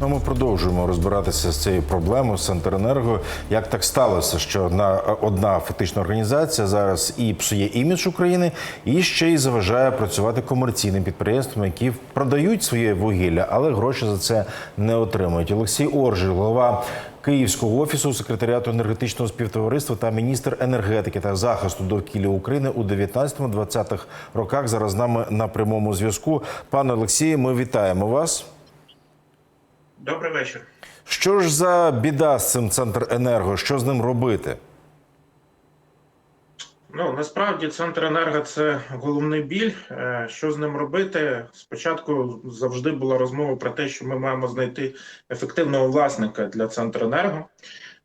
Ну, ми продовжуємо розбиратися з цією проблемою з Центренерго. Як так сталося, що одна, одна фактична організація зараз і псує імідж України, і ще й заважає працювати комерційним підприємствам, які продають своє вугілля, але гроші за це не отримують. Олексій Оржель, голова Київського офісу секретаріату енергетичного співтовариства та міністр енергетики та захисту довкілля України у 19-20 роках. Зараз з нами на прямому зв'язку. Пане Олексію, ми вітаємо вас. Добрий вечір. Що ж за біда з цим Центренерго? Що з ним робити? Ну насправді центр енерго це головний біль. Е, Що з ним робити? Спочатку завжди була розмова про те, що ми маємо знайти ефективного власника для Центренерго.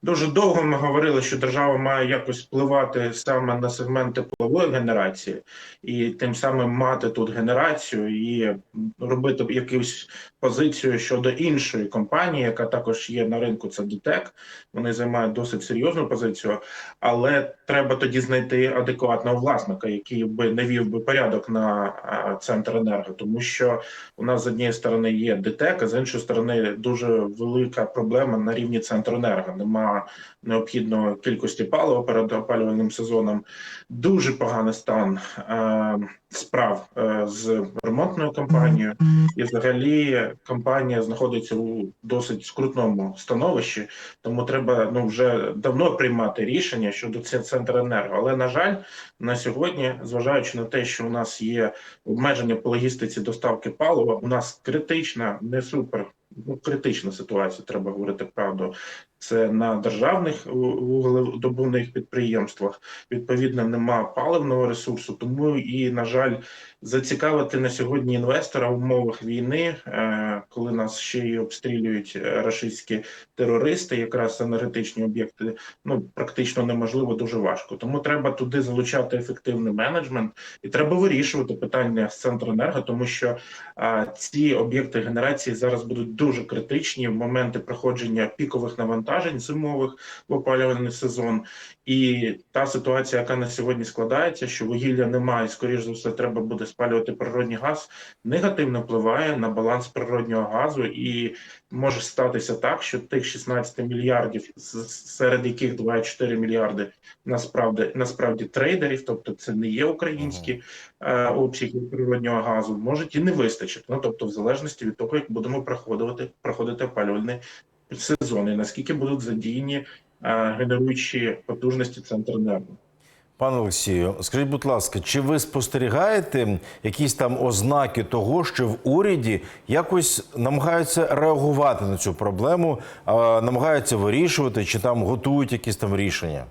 Дуже довго ми говорили, що держава має якось впливати саме на сегмент теплової генерації, і тим самим мати тут генерацію і робити якусь позицію щодо іншої компанії, яка також є на ринку. Це ДТЕК. Вони займають досить серйозну позицію, але треба тоді знайти адекватного власника, який би не вів би порядок на центр енерго, тому що у нас з однієї сторони є ДТЕК, а з іншої сторони дуже велика проблема на рівні центренерго. Нема необхідної кількості палива перед опалювальним сезоном. Дуже поганий стан е, справ е, з ремонтною компанією, і взагалі компанія знаходиться у досить скрутному становищі, тому треба ну вже давно приймати рішення щодо Центренерго. Але на жаль, на сьогодні, зважаючи на те, що у нас є обмеження по логістиці доставки палива, у нас критична, не супер. Ну, критична ситуація, треба говорити правду. Це на державних вугледобувних підприємствах. Відповідно, нема паливного ресурсу, тому і на жаль, зацікавити на сьогодні інвестора в умовах війни, е, коли нас ще й обстрілюють е, рашистські терористи, якраз енергетичні об'єкти, ну практично неможливо, дуже важко. Тому треба туди залучати ефективний менеджмент, і треба вирішувати питання з Центренерго, тому що а, ці об'єкти генерації зараз будуть дуже критичні в моменти проходження пікових навантажень зимових в опалювальний сезон. І та ситуація, яка на сьогодні складається, що вугілля немає, скоріш за все, треба буде спалювати природний газ, негативно впливає на баланс природнього газу, і може статися так, що тих 16 мільярдів, серед яких 24 мільярди насправді насправді трейдерів, тобто це не є українські е, обсяги природнього газу, можуть і не вистачити. Ну тобто, в залежності від того, як будемо проходити проходити опалювальний сезон, і наскільки будуть задіяні е, генеруючі потужності Центренерго. Пане Олексію, скажіть, будь ласка, чи ви спостерігаєте якісь там ознаки того, що в уряді якось намагаються реагувати на цю проблему, намагаються вирішувати, чи там готують якісь там рішення?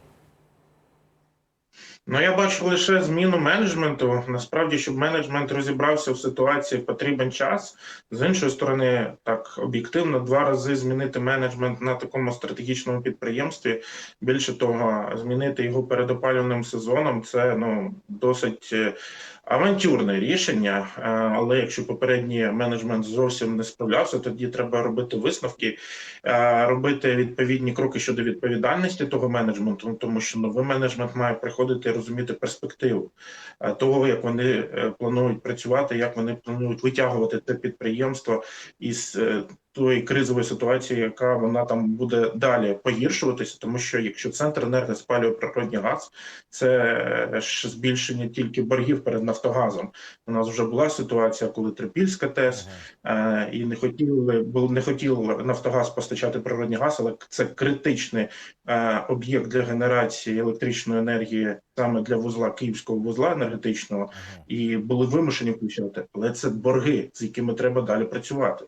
Ну, я бачу лише зміну менеджменту. Насправді, щоб менеджмент розібрався в ситуації, потрібен час. З іншої сторони, так об'єктивно, два рази змінити менеджмент на такому стратегічному підприємстві. Більше того, змінити його перед опалювальним сезоном це ну досить е, авантюрне рішення. Е, Але якщо попередній менеджмент зовсім не справлявся, тоді треба робити висновки, е, робити відповідні кроки щодо відповідальності того менеджменту, тому що новий менеджмент має приходити і розуміти перспективу е, того, як вони планують працювати, як вони планують витягувати те підприємство із тої кризової ситуації, яка вона там буде далі погіршуватися, тому що якщо центр енерго спалює природний газ, це е, ж збільшення тільки боргів перед Нафтогазом. У нас вже була ситуація, коли Трипільська ТЕС е, і не хотіли, не хотів Нафтогаз постачати природний газ, але це критичний е, об'єкт для генерації електричної енергії саме для вузла київського вузла енергетичного, і були вимушені включати. Але це борги, з якими треба далі працювати.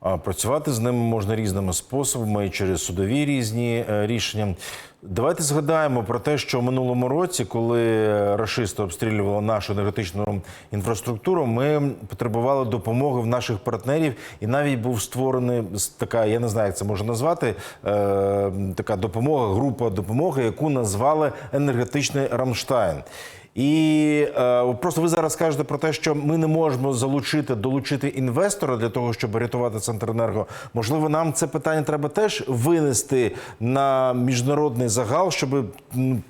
А працювати з ними можна різними способами через судові різні е, рішення. Давайте згадаємо про те, що в минулому році, коли рашисти обстрілювали нашу енергетичну інфраструктуру, ми потребували допомоги в наших партнерів, і навіть був створений така, я не знаю, як це можна назвати, е, така допомога, група допомоги, яку назвали енергетичний Рамштайн. І е, просто ви зараз кажете про те, що ми не можемо залучити, долучити інвестора для того, щоб рятувати Центренерго. Можливо, нам це питання треба теж винести на міжнародний загал, щоб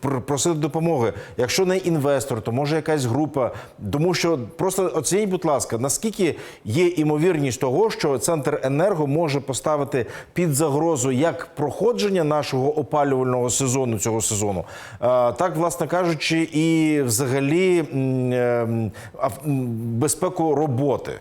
просити допомоги. Якщо не інвестор, то може якась група. Тому що просто оцініть, будь ласка, наскільки є імовірність того, що центр енерго може поставити під загрозу як проходження нашого опалювального сезону цього сезону, а, так, власне кажучи, і взагалі ем, безпеку роботи.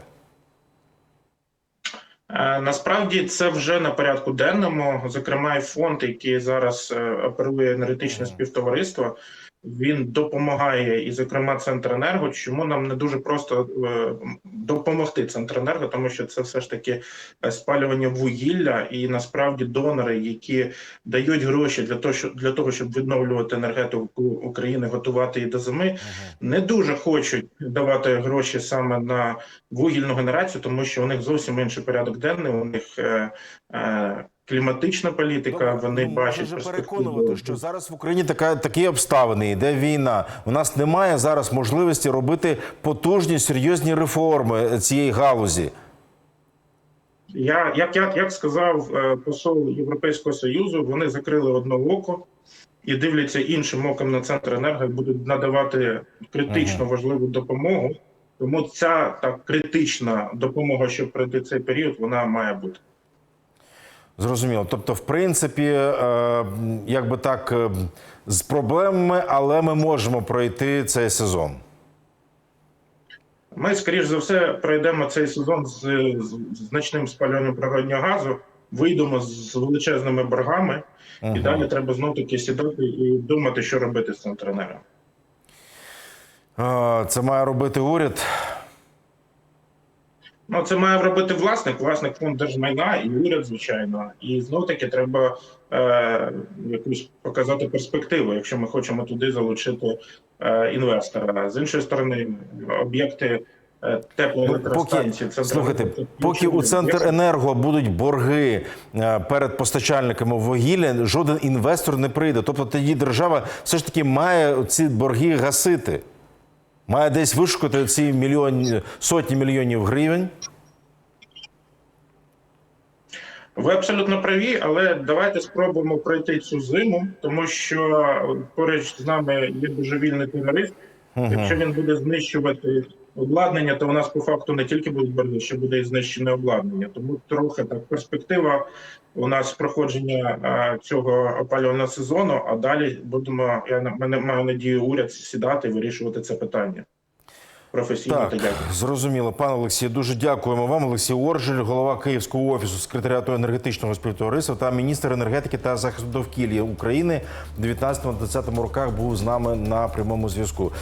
Е, Насправді це вже на порядку денному. Зокрема, і фонд, який зараз е, оперує енергетичне співтовариство, він допомагає, і, зокрема, Центренерго. Чому нам не дуже просто е, допомогти Центренерго, тому що це все ж таки е, спалювання вугілля, і насправді донори, які дають гроші для того, щоб для того, щоб відновлювати енергетику України, готувати її до зими, не дуже хочуть давати гроші саме на вугільну генерацію, тому що у них зовсім інший порядок денний. У них е, е, кліматична політика. вони ну, бачать перспективу. переконувати, що зараз в Україні така такі обставини, йде війна. У нас немає зараз можливості робити потужні серйозні реформи цієї галузі. Я як, як, як сказав е, посол Європейського союзу, вони закрили одне око і дивляться іншим оком на центр енерго будуть надавати критично важливу допомогу. Тому ця так критична допомога, щоб пройти цей період, вона має бути. Зрозуміло. Тобто, в принципі, е, якби так, е, з проблемами, але ми можемо пройти цей сезон. Ми, скоріш за все, пройдемо цей сезон з, значним спалюванням природнього газу, вийдемо з величезними боргами, і далі треба знов таки сідати і думати, що робити з центренером. Е, Це має робити уряд. Ну, це має робити власник, власник фонд держмайна і уряд, звичайно. І знов таки треба е, якусь показати перспективу, якщо ми хочемо туди залучити е, інвестора. З іншої сторони, об'єкти е, теплоелектростанції. Поки, слухайте, поки у центр енерго будуть борги е, перед постачальниками вугілля, жоден інвестор не прийде. Тобто тоді держава все ж таки має ці борги гасити. Має десь вишукати ці мільйон, сотні мільйонів гривень. Ви абсолютно праві, але давайте спробуємо пройти цю зиму, тому що поруч з нами є божевільний терорист. Якщо він буде знищувати обладнання, то у нас по факту не тільки будуть борги, ще буде і знищене обладнання. Тому трохи так перспектива у нас проходження цього опалювального сезону. А далі будемо. Я мене маю надію, уряд сідати і вирішувати це питання професійно Так, та дякую. зрозуміло. Пане Олексію, дуже дякуємо вам. Олексій Оржель, голова Київського офісу секретаріату енергетичного співтовариства та міністр енергетики та захисту довкілля України в 19-20 роках був з нами на прямому зв'язку.